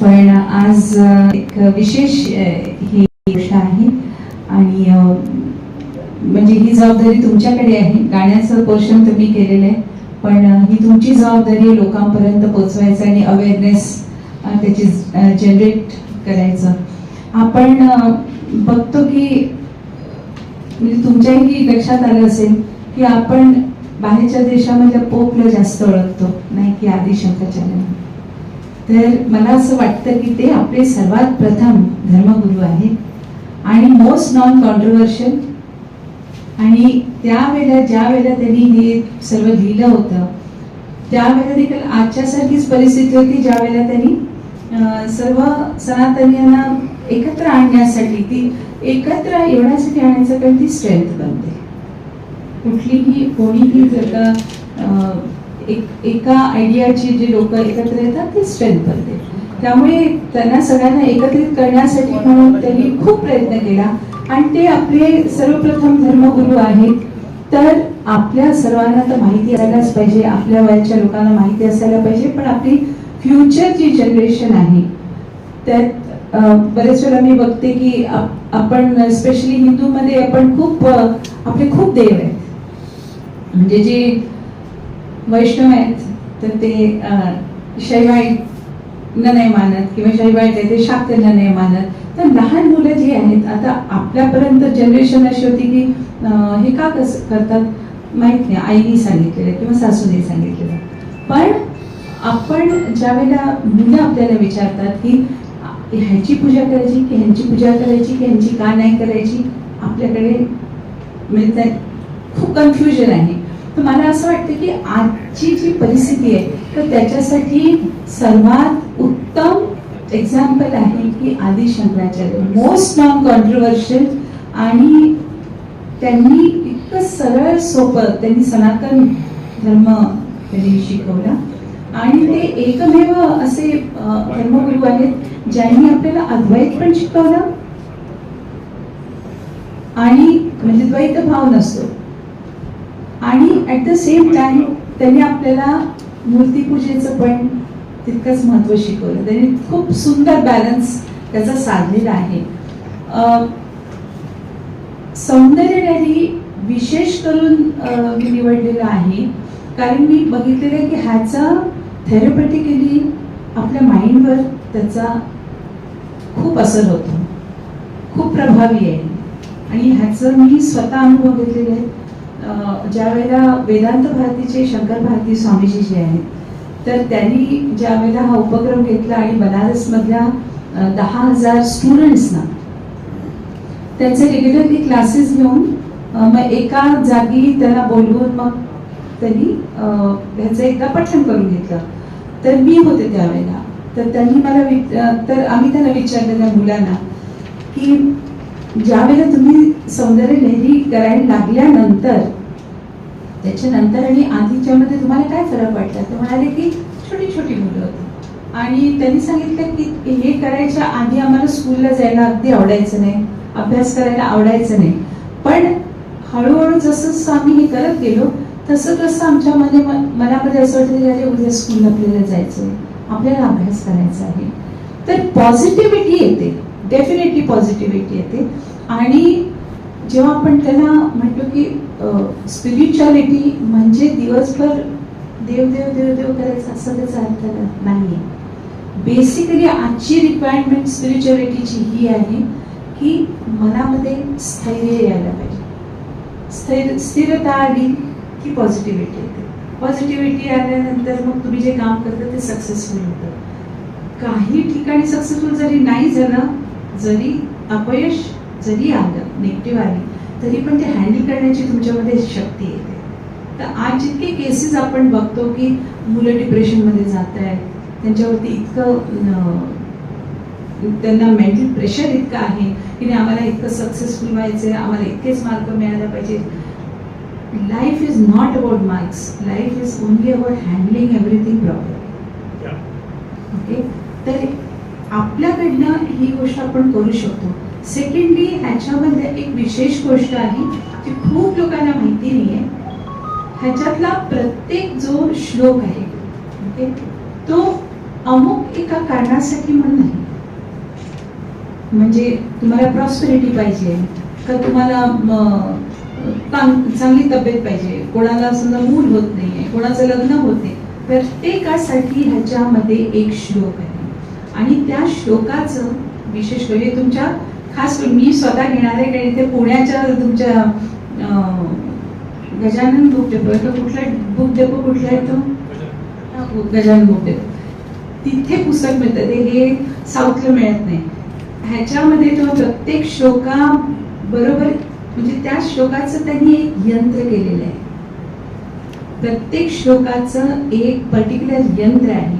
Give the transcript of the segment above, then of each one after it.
पण आज एक विशेष ही गोष्ट आहे. आणि म्हणजे ही जबाबदारी तुमच्याकडे आहे. गाण्याचं पोर्शन तुम्ही केलेलं आहे. पण ही तुमची जबाबदारी लोकांपर्यंत पोचवायचं आणि अवेअरनेस त्याची जनरेट करायचं. आपण बघतो की म्हणजे तुमच्याही लक्षात आलं असेल की आपण बाहेरच्या देशामध्ये पोपला जास्त ओळखतो नाही की आदी शंकराचार्य तर मला असं वाटतं की ते आपले सर्वात प्रथम धर्मगुरू आहेत आणि मोस्ट नॉन कॉन्ट्रोवर्शियल आणि त्यावेळेला ज्या वेळेला त्यांनी हे सर्व लिहिलं होतं त्यावेळेला देखील आजच्यासारखीच परिस्थिती होती ज्या वेळेला त्यांनी सर्व सनातनीयांना एकत्र आणण्यासाठी ती एकत्र येण्यासाठी आणायचं कारण ती स्ट्रेंथ बनते. कुठलीही कोणीही जर का एक एका आयडियाची जे लोक एकत्र येतात ती स्ट्रेंथ बनते. त्यामुळे त्यांना सगळ्यांना एकत्रित करण्यासाठी म्हणून त्यांनी खूप प्रयत्न केला. आणि ते आपले सर्वप्रथम धर्मगुरू आहेत. तर आपल्या सर्वांना तर माहिती असायलाच पाहिजे आपल्या वयाच्या लोकांना माहिती असायला पाहिजे पण आपली फ्युचर जी जनरेशन आहे. त्यात बरेच वेळा मी बघते की आप- आपण स्पेशली हिंदूमध्ये आपण खूप आपले खूप देव आहेत. म्हणजे जे वैष्णव आहेत तर ते शैवाईंना नाही मानत किंवा शैवाईत आहे ते शाक्यांना नाही मानत. तर लहान मुलं जी आहेत आता आपल्यापर्यंत जनरेशन अशी होती की हे का कसं करतात? माहीत नाही. आईने सांगितलेलं किंवा सासूने सांगितलेलं. पण आपण ज्या वेळेला मुलं आपल्याला विचारतात की ह्याची पूजा करायची की ह्यांची पूजा करायची की ह्यांची का नाही करायची आपल्याकडे म्हणजे खूप कन्फ्युजन आहे. तर मला असं वाटतं की आजची जी परिस्थिती आहे तर त्याच्यासाठी सर्वात उत्तम एक्झाम्पल आहे की आदि शंकराचार्य. मोस्ट नॉन कॉन्ट्रोवर्शियल आणि त्यांनी इतकं सरळ सोपं त्यांनी सनातन धर्म त्यांनी शिकवला. आणि ते एकमेव असे अं, धर्मगुरू आहेत ज्यांनी आपल्याला अद्वैत पण शिकवलं. आणि म्हणजे द्वैत भाव नसतो. आणि ऍट द सेम टाइम त्यांनी आपल्याला मूर्तीपूजेचं पण तितकंच महत्त्व शिकवलं. त्यांनी खूप सुंदर बॅलन्स त्याचा साधलेला आहे. सौंदर्य रॅली विशेष करून मी निवडलेलं आहे. कारण मी बघितलेलं आहे की ह्याचा थेरपॅटिकली आपल्या माइंडवर त्याचा खूप असर होतो. खूप प्रभावी आहे. आणि ह्याचं मी स्वतः अनुभव घेतलेले आहेत. ज्या वेळेला वेदांत भारतीचे शंकर भारती स्वामीजी जे आहेत तर त्यांनी ज्या वेळेला हा उपक्रम घेतला आणि बनारसमधल्या दहा हजार स्टुडंट्सना त्यांचे रेग्युलरली क्लासेस घेऊन मग एका जागी त्यांना बोलवून मग त्यांनी ह्याचं एकदा पठण करून घेतलं. तर मी होते त्यावेळेला. तर त्यांनी मला तर आम्ही त्यांना विचारलं त्या मुलांना की ज्यावेळेला तुम्ही सौंदर्य लहरी करायला लागल्यानंतर त्याच्यानंतर आणि आधीच्या मध्ये तुम्हाला काय फरक वाटला? ते म्हणाले की छोटी छोटी मुलं होती. आणि त्यांनी सांगितलं की हे करायच्या आधी आम्हाला स्कूलला जायला अगदी आवडायचं नाही. अभ्यास करायला आवडायचं नाही. पण हळूहळू जसं जसं आम्ही हे करत गेलो तसं तसं आमच्या मध्ये मनामध्ये असं वाटतं की अरे उद्या स्कूल आपल्याला जायचं आहे आपल्याला अभ्यास करायचा आहे. तर पॉझिटिव्हिटी येते. डेफिनेटली पॉझिटिव्हिटी येते. आणि जेव्हा आपण त्याला म्हणतो की स्पिरिच्युअलिटी म्हणजे दिवसभर देव देव देव देव करायचं असं त्याचा अर्थ नाही बेसिकली आजची रिक्वायरमेंट स्पिरिच्युअलिटीची ही आहे की मनामध्ये स्थैर्य यायला पाहिजे. स्थैर स्थिरता आली की पॉझिटिव्हिटी येते. पॉझिटिव्हिटी आल्यानंतर मग तुम्ही जे काम करता ते सक्सेसफुल होतं. काही ठिकाणी सक्सेसफुल जरी नाही झालं जरी अपयश जरी आलं निगेटिव्ह आली तरी पण ते हँडल करण्याची तुमच्यामध्ये शक्ती येते. तर आज जितके केसेस आपण बघतो की मुलं डिप्रेशनमध्ये जात आहेत त्यांच्यावरती इतकं अं, त्यांना मेंटल प्रेशर इतकं आहे की नाही आम्हाला इतकं सक्सेसफुल व्हायचं आहे आम्हाला इतकेच मार्क मिळायला पाहिजे life is not about marks life is only about handling everything proper okay तर आपल्याकडनं ही गोष्ट आपण करू शकतो. सेकंडली ह्याच्यामध्ये एक विशेष गोष्ट आहे जी खूप लोकांना माहिती नाही आहे ह्याच्यातला प्रत्येक जो श्लोक आहे ओके तो अमुक एका कारणासाठी म्हणून नाही. म्हणजे तुम्हाला प्रॉस्पेरिटी पाहिजे का तुम्हाला चांगली तब्येत पाहिजे. कोणाला समजा मूल होत नाहीये कोणाचं लग्न होते प्रत्येकासाठी ह्याच्यामध्ये एक श्लोक आहे. आणि त्या श्लोकाचं विशेष म्हणजे तुमच्या खास मी स्वतः घेणार आहे कारण इथे पुण्याच्या तुमच्या गजानन बुक डेपो आहे कुठला बुक डेपो कुठला आहे तो? Gajanan book depot. तिथे पुस्तक मिळतं. ते हे साऊथला मिळत नाही. ह्याच्यामध्ये तो प्रत्येक श्लोका बरोबर म्हणजे त्या श्लोकाचं त्यांनी एक यंत्र केलेलं आहे. प्रत्येक श्लोकाचं एक पर्टिक्युलर यंत्र आहे.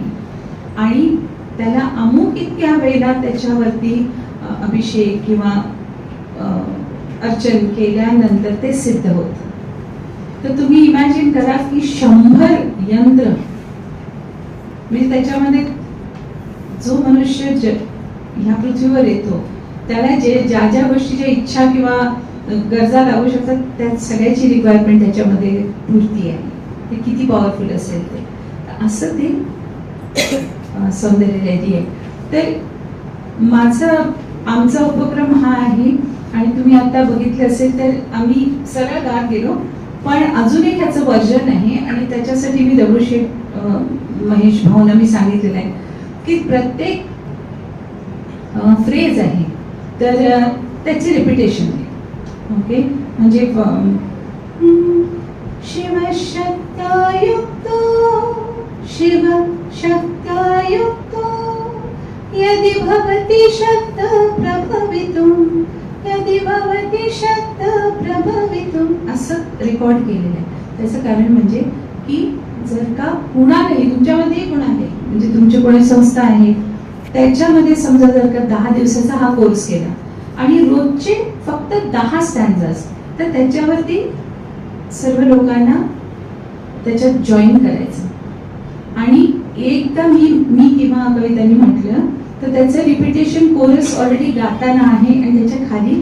आणि त्याला अमुक इतक्या वेळेला त्याच्यावरती अभिषेक किंवा अर्चन केल्यानंतर ते सिद्ध होतं. तर तुम्ही इमॅजिन करा की शंभर यंत्र म्हणजे त्याच्यामध्ये जो मनुष्य ज ह्या पृथ्वीवर येतो त्याला जे ज्या ज्या गोष्टीच्या इच्छा किंवा गरजा लागू शकतात. त्या सगळ्याची रिक्वायरमेंट त्याच्यामध्ये पूर्ती आहे. ते किती पॉवरफुल असेल ते. असं ते सौंदर्य सौंदर्यलहरी आहे. तर माझा आमचा उपक्रम हा आहे. आणि तुम्ही आता बघितलं असेल तर आम्ही सरळ गात गेलो. पण अजून एक ह्याचं वर्जन आहे. आणि त्याच्यासाठी मी दगडूशेठ महेश भाऊना मी सांगितलेलं आहे की प्रत्येक फ्रेज आहे. तर त्याची रिपिटेशन आहे. ओके? म्हणजे शिव शक्तायुक्तो शिव शक्तायुक्तो यदि भवति शक्त प्रभवितुं यदि भवति शक्त प्रभवितुं। असं रेकॉर्ड केलेलं आहे. त्याचं कारण म्हणजे की जर का कुणालाही तुमच्यामध्येही कुणालाही म्हणजे तुमची कोणी संस्था आहे त्याच्यामध्ये समजा जर का दहा दिवसाचा हा कोर्स केला आणि रोजचे फक्त दहा स्टँडर्स तर त्याच्यावरती सर्व लोकांना त्याच्यात जॉईन करायचं. आणि एकदा मी मी किंवा कवितांनी म्हटलं तर त्याचं रिपिटेशन कोरस ऑलरेडी गाताना आहे आणि त्याच्याखाली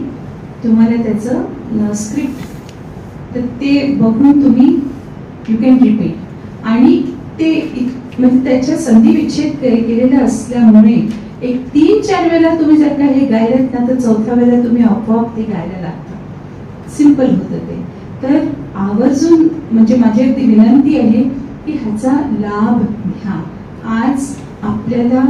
तुम्हाला त्याचं स्क्रिप्ट तर ते बघून तुम्ही यू कॅन रिपीट आणि ते म्हणजे त्याच्या संधी विच्छेद केलेलं असल्यामुळे एक तीन चार वेळेला तुम्ही जर का हे गायलात ना तर चौथ्या वेळेला तुम्ही आपोआप ते गायला लागता. सिंपल होतं ते. तर आवर्जून म्हणजे माझी अगदी विनंती आहे की ह्याचा लाभ घ्या. आज आपल्याला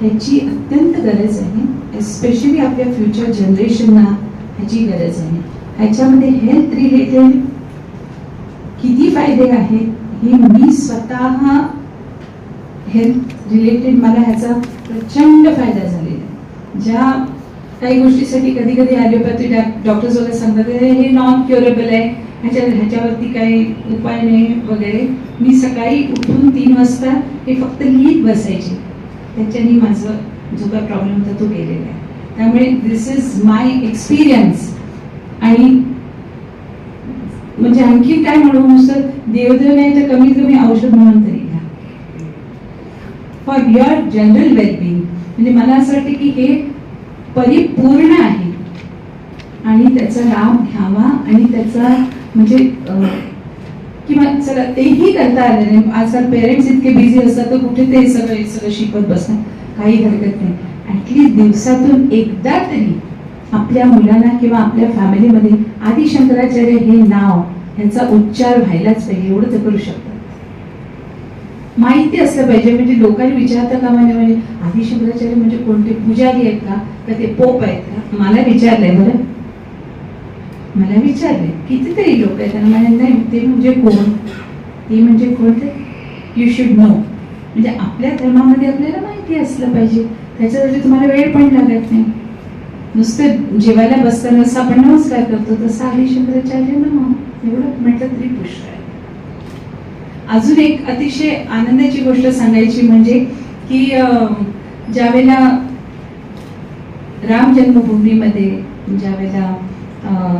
ह्याची अत्यंत गरज आहे एस्पेशली आपल्या फ्युचर जनरेशनना ह्याची गरज आहे. ह्याच्यामध्ये हेल्थ रिलेटेड किती फायदे आहेत हे मी स्वतः हेल्थ रिलेटेड मला ह्याचा प्रचंड फायदा झालेला आहे. ज्या काही गोष्टीसाठी कधी कधी ॲलोपॅथी डॉक्टर्स वगैरे सांगतात हे नॉन क्युरेबल आहे. ह्याच्या ह्याच्यावरती काही उपाय नाही वगैरे. मी सकाळी उठून तीन वाजता हे फक्त लिहित बसायचे. त्याच्याने माझं जो काय प्रॉब्लेम होता तो गेलेला आहे. त्यामुळे दिस इज माय एक्सपिरियन्स आणि म्हणजे आणखी काय म्हणू नुसतं देवदेव नाही तर कमीत कमी औषध म्हणून तरी. फॉर युअर जनरल वेलबिंग म्हणजे मला असं वाटतं की हे परिपूर्ण आहे. आणि त्याचा लाभ घ्यावा आणि त्याचा म्हणजे किंवा चला तेही करता आलं नाही. आजकाल पेरेंट्स इतके बिझी असतात तर कुठे ते सगळं सगळं शिकत बसतात. काही हरकत नाही. ॲटलिस्ट दिवसातून एकदा तरी आपल्या मुलांना किंवा आपल्या फॅमिलीमध्ये आदिशंकराचार्य हे नाव यांचा उच्चार व्हायलाच पाहिजे. एवढं ते करू शकतात. माहिती असलं पाहिजे. म्हणजे लोकांनी विचारता का म्हणजे म्हणजे आधी शंकराचार्य म्हणजे कोणते पुजारी आहेत का? का ते पोप आहेत का? मला विचारलंय बरं. मला विचारले कितीतरी लोक आहेत. त्यांना म्हणे नाही ते म्हणजे कोण? ते म्हणजे कोणते यू शुड नो म्हणजे आपल्या धर्मामध्ये आपल्याला माहिती असलं पाहिजे. त्याच्यासाठी तुम्हाला वेळ पण लागत नाही. नुसतं जेवायला बसताना जसं आपण नमस्कार करतो तसं आधी शंकराचार्य नम. एवढं म्हटलं तरी पुष्कळ आहे. अजून एक अतिशय आनंदाची गोष्ट सांगायची म्हणजे की ज्या ज्यावेळेला राम जन्मभूमीमध्ये ज्या वेळेला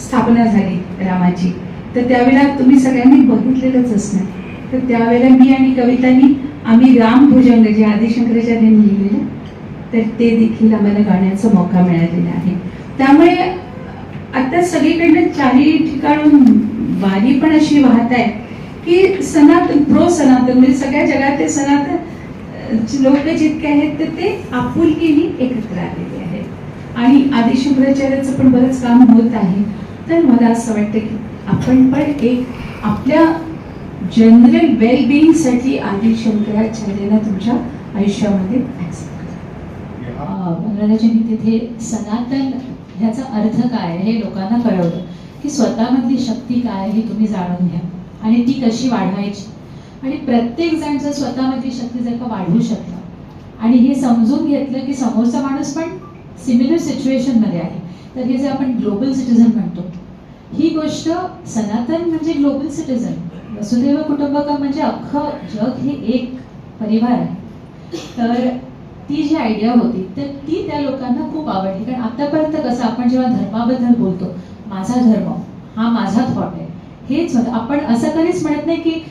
स्थापना झाली रामाची तर त्यावेळेला तुम्ही सगळ्यांनी बघितलेलंच असणार. तर त्यावेळेला मी आणि कवितांनी आम्ही रामभुजंग जे आदिशंकराचार्यांनी लिहिलेलं तर ते देखील आम्हाला गाण्याचा मौका मिळालेला आहे. त्यामुळे आता सगळीकडनं चारही ठिकाणून वारी पण अशी वाहत आहे की सनातन प्रो सनातन म्हणजे सगळ्या जगात सनातन लोक जितके आहेत तर ते आपुलकीने एकत्र आलेले आहेत. आणि आदिशंकराचार्याचं पण बरंच काम होत आहे. तर मला असं वाटतं की आपण पण एक आपल्या जनरल वेलबिईंगसाठी आदिशंकराचार्यांना तुमच्या आयुष्यामध्ये. मंगळाजींनी तिथे सनातन ह्याचा अर्थ काय आहे हे लोकांना कळवलं. की स्वतःमधली शक्ती काय आहे हे तुम्ही जाणून घ्या. आणि ती कशी वाढवायची? आणि प्रत्येक जण जर स्वतःमधली शक्ती जर का वाढवू शकला आणि हे समजून घेतलं की समोरचा माणूस पण सिमिलर सिच्युएशनमध्ये आहे. तर हे जे आपण ग्लोबल सिटीझन म्हणतो ही गोष्ट सनातन म्हणजे ग्लोबल सिटीझन वसुदैव कुटुंबकम म्हणजे अख्खं जग हे एक परिवार आहे. तर ती जी आयडिया होती तर ती त्या लोकांना खूप आवडली. कारण आतापर्यंत कसं आपण जेव्हा धर्माबद्दल बोलतो माझा धर्म हा माझा थॉट आहे. हेच होतं. आपण असं म्हणत नाही की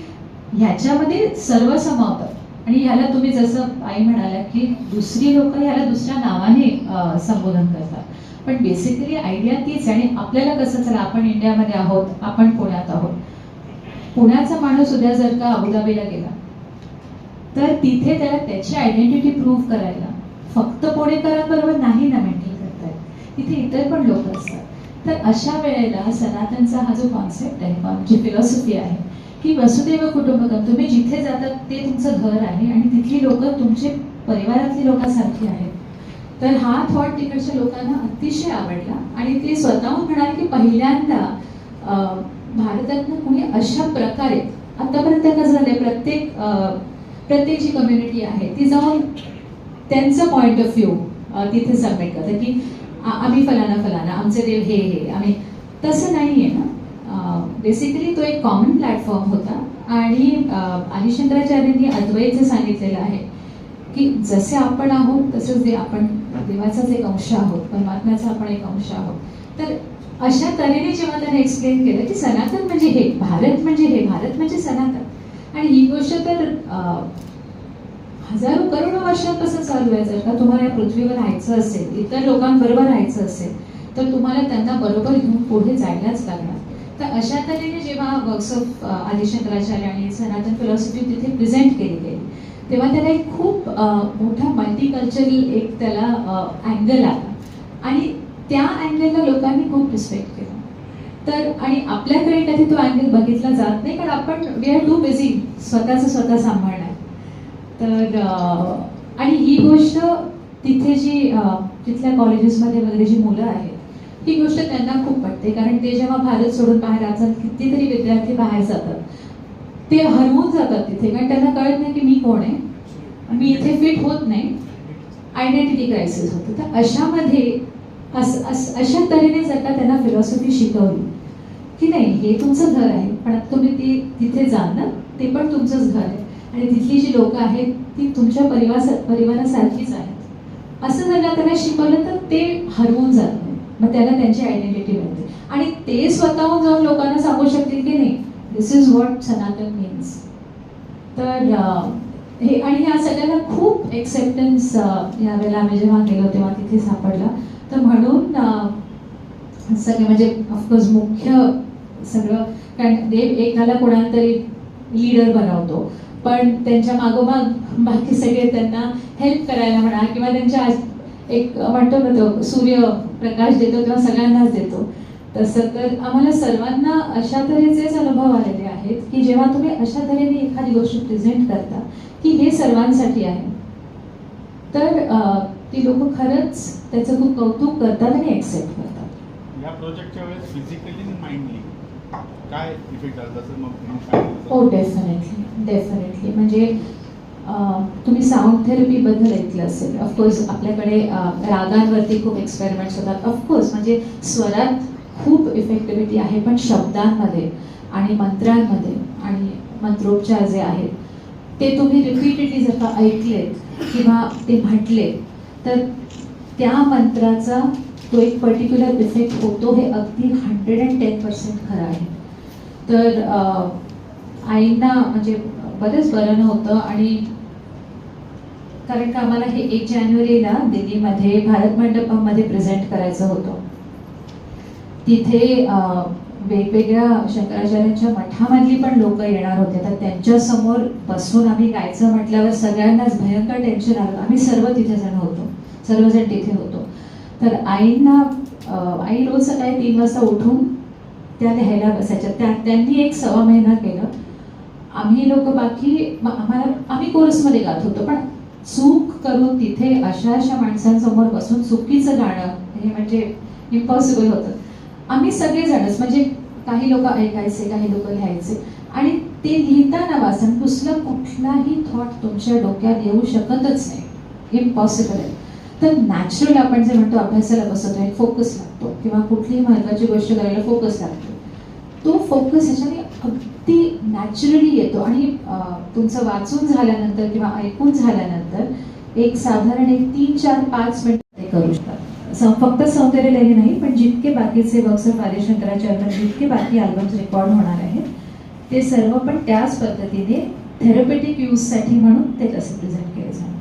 ह्याच्यामध्ये सर्व समावतात आणि ह्याला तुम्ही जसं आई म्हणाल्या की दुसरी लोक ह्याला दुसऱ्या नावाने संबोधन करतात. पण बेसिकली आयडिया तीच आणि आपल्याला कसं चला आपण इंडियामध्ये आहोत आपण पुण्यात आहोत. पुण्याचा माणूस उद्या जर का अबुधाबीला गेला तर तिथे त्याला त्याची आयडेंटिटी प्रूव्ह करायला फक्त पुणेकरांबरोबर नाही ना मेंटेन करता येत तिथे इतर पण लोक असतात. तर अशा वेळेला सनातनचा हा जो कॉन्सेप्ट आहे जी फिलॉसॉफी आहे की वसुदेव कुटुंबकम तुम्ही जिथे जातात ते तुमचं घर आहे आणि तिथली लोक तुमचे परिवारातली लोकांसारखी आहेत. तर हा थॉट तिकडच्या लोकांना अतिशय आवडला आणि ते स्वतःहून म्हणाले की पहिल्यांदा भारतातनं कुणी अशा प्रकारे आतापर्यंत कसं झालंय प्रत्येक प्रत्येक जी कम्युनिटी आहे ती जाऊन त्यांचं पॉईंट ऑफ व्ह्यू तिथे सबमिट करतात की आम्ही फलाना फलाना आमचे देव हे हे आम्ही तसं नाही आहे ना. बेसिकली तो एक कॉमन प्लॅटफॉर्म होता. आणि अं, आदिशंकराचार्यांनी अद्वैतचं सांगितलेलं आहे की जसे आपण आहोत तसंच जे आपण देवाचाच एक अंश आहोत परमात्म्याचा आपण एक अंश आहोत. तर अशा तऱ्हेने जेव्हा त्याने एक्सप्लेन केलं की सनातन म्हणजे हे भारत म्हणजे हे भारत म्हणजे सनातन. आणि ही गोष्ट तर हजारो करोडो वर्षांपासून चालू आहे. जर का तुम्हाला या पृथ्वीवर राहायचं असेल इतर लोकांबरोबर राहायचं असेल तर तुम्हाला त्यांना बरोबर घेऊन पुढे जायलाच लागणार. तर अशा तऱ्हेने जेव्हा वर्क्स ऑफ आदिशंकराचार्य आणि सनातन फिलॉसॉफी तिथे प्रेझेंट केली गेली तेव्हा त्याला एक खूप मोठा मल्टीकल्चरल एक त्याला अँगल आला. आणि त्या अँगलला लोकांनी खूप रिस्पेक्ट केला. तर आणि आपल्याकडे कधी तो अँगल बघितला जात नाही कारण आपण वी आर टू बिझी स्वतःचं स्वतः सांभाळणार तर आणि ही गोष्ट तिथे जी तिथल्या कॉलेजेसमध्ये वगैरे जी मुलं आहेत ही गोष्ट त्यांना खूप पटते कारण ते जेव्हा भारत सोडून बाहेर जातात कितीतरी विद्यार्थी बाहेर जातात. ते हरवून जातात तिथे. कारण त्यांना कळत नाही की मी कोण आहे. मी इथे फिट होत नाही. आयडेंटिटी क्रायसिस होतं. तर अशामध्ये अस, अस अशा तऱ्हेने जर का त्यांना फिलॉसॉफी शिकवली की नाही हे तुमचं घर आहे पण आता तुम्ही ती तिथे जाल ना ते पण तुमचंच घर आहे. आणि तिथली जी लोक आहेत ती तुमच्या परिवार परिवारासारखीच आहेत. असं जर त्यांना शिकवलं तर ते हरवून जातं मग त्याला त्यांची आयडेंटिटी मिळते. आणि ते स्वतःहून जाऊन लोकांना सांगू शकतील की नाही this is what Sanatan means तर हे आणि ह्या सगळ्याला खूप एक्सेप्टन्स यावेळेला आम्ही जेव्हा गेलो तेव्हा तिथे सापडला. तर म्हणून सगळे म्हणजे ऑफकोर्स मुख्य सगळं कारण देव एकाला कोणाला तरी लीडर बनवतो. पण त्यांच्या मागोमाग बाकी सगळे त्यांना हेल्प करायला म्हणा किंवा त्यांच्या आज- एक म्हणतो ना तो सूर्य प्रकाश देतो तेव्हा सगळ्यांनाच देतो. तसं तर आम्हाला सर्वांना अशा तऱ्हेचेच अनुभव आलेले आहेत की जेव्हा तुम्ही अशा तऱ्हेने एखादी गोष्ट प्रेझेंट करता की हे सर्वांसाठी आहे. तर ती लोक खरंच त्याचं खूप कौतुक करतात आणि एक्सेप्ट करतात. या प्रोजेक्टच्या वेळेस फिजिकली माइंडली काय इफेक्ट जसं मग हो डेफिनेटली डेफिनेटली म्हणजे तुम्ही साऊंड थेरपीबद्दल ऐकलं असेल. ऑफकोर्स आपल्याकडे रागांवरती खूप एक्सपेरिमेंट्स होतात. ऑफकोर्स म्हणजे स्वरात खूप इफेक्टिव्हिटी आहे पण शब्दांमध्ये आणि मंत्रांमध्ये आणि मंत्रोपचार जे आहेत ते तुम्ही रिपीटेडली जर का ऐकलेत किंवा ते म्हटले तर त्या मंत्राचा तो एक पर्टिक्युलर इफेक्ट होतो हे अगदी हंड्रेड अँड टेन पर्सेंट खरं आहे. तर आईंना म्हणजे बरंच बरं नव्हतं आणि कारण का आम्हाला हे एक जानेवारीला दिल्लीमध्ये भारत मंडपमध्ये प्रेझेंट करायचं होतं. तिथे वेगवेगळ्या शंकराचार्यांच्या मठामधली पण लोक येणार होते. तर त्यांच्यासमोर बसून आम्ही गायचं म्हटल्यावर सगळ्यांनाच भयंकर टेन्शन आलं. आम्ही सर्व तिथे जण होतो. सर्वजण तिथे होतो. तर आईंना आई रोज सकाळी तीन वाजता उठून त्या लिहायला बसायच्या. त्या त्यांनी एक सव्वा महिना केलं. आम्ही लोक बाकी आम्हाला आम्ही कोर्समध्ये गात होतो. पण चूक करून तिथे अशा अशा माणसांसमोर बसून चुकीचं गाणं हे म्हणजे इम्पॉसिबल होतं. आम्ही सगळेजणच म्हणजे काही लोक ऐकायचे काही लोक लिहायचे आणि ते लिहिताना वाचन दुसरं कुठलाही थॉट तुमच्या डोक्यात येऊ शकतच नाही. इम्पॉसिबल आहे. तर नॅचरल आपण जे म्हणतो अभ्यासाला बसतो एक फोकस लागतो. किंवा कुठलीही महत्त्वाची गोष्ट करायला फोकस लागतो. तो फोकस ह्याच्याने ती नॅचरली येतो. आणि तुमचं वाचून झाल्यानंतर किंवा ऐकून झाल्यानंतर एक साधारण एक तीन चार पाच मिनिट ते करू शकतात. फक्त सौंदर्य लेणी नाही पण जितके बाकीचे बॉक्सर ऑफ आर्य जितके बाकी अल्बम्स रेकॉर्ड होणार आहेत ते सर्व पण त्याच पद्धतीने थेरपेटिक यूजसाठी म्हणून ते तसे प्रेझेंट केले जाणार